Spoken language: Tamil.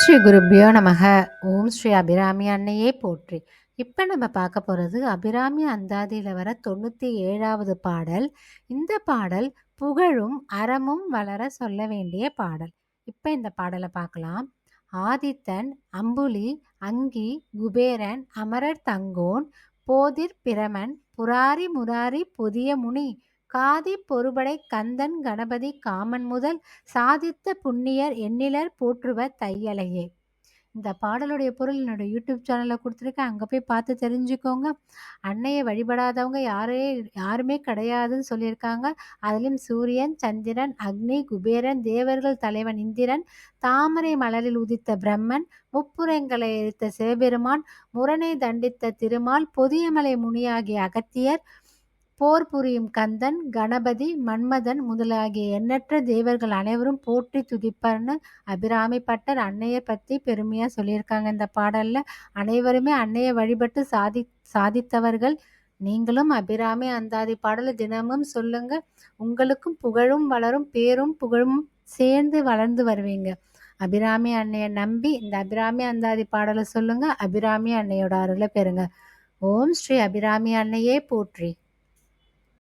ஸ்ரீ குருப்பியோ நமக. ஓம் ஸ்ரீ அபிராமி அன்னையே போற்றி. இப்போ நம்ம பார்க்க போகிறது அபிராமி அந்தாதியில் வர தொண்ணூற்றி ஏழாவது பாடல். இந்த பாடல் புகழும் அறமும் வளர சொல்ல வேண்டிய பாடல். இப்போ இந்த பாடலை பார்க்கலாம். ஆதித்தன் அம்புலி அங்கி குபேரன் அமரர் தங்கோன் போதிர் பிரமன் புராரி முராரி புதிய முனி காதி பொறுபடை கந்தன் கணபதி காமன் முதல் சாதித்த புண்ணியர் எண்ணிலர் போற்றுவர் தையலையே. இந்த பாடலுடைய பொருள் என்னோட யூடியூப் சேனலில் கொடுத்துருக்கேன். அங்கே போய் பார்த்து தெரிஞ்சுக்கோங்க. அன்னையை வழிபடாதவங்க யாரே யாருமே கிடையாதுன்னு சொல்லியிருக்காங்க. அதிலும் சூரியன் சந்திரன் அக்னி குபேரன் தேவர்கள் தலைவன் இந்திரன் தாமரை மலரில் உதித்த பிரம்மன் முப்புரங்களை எரித்த சிவபெருமான் முரணை தண்டித்த திருமால் பொதியமலை முனியாகிய அகத்தியர் போர் புரியும் கந்தன் கணபதி மன்மதன் முதலாகிய எண்ணற்ற தேவர்கள் அனைவரும் போற்றி துதிப்பர்னு அபிராமி பட்டர் அன்னையை பற்றி பெருமையாக சொல்லியிருக்காங்க இந்த பாடலில். அனைவருமே அன்னையை வழிபட்டு சாதி சாதித்தவர்கள். நீங்களும் அபிராமி அந்தாதி பாடலை தினமும் சொல்லுங்க. உங்களுக்கும் புகழும் வளரும் பேரும் புகழும் சேர்ந்து வளர்ந்து வருவீங்க. அபிராமி அன்னையை நம்பி இந்த அபிராமி அந்தாதி பாடலை சொல்லுங்க. அபிராமி அன்னையோட அருளை பெறுங்க. ஓம் ஸ்ரீ அபிராமி அன்னையே போற்றி.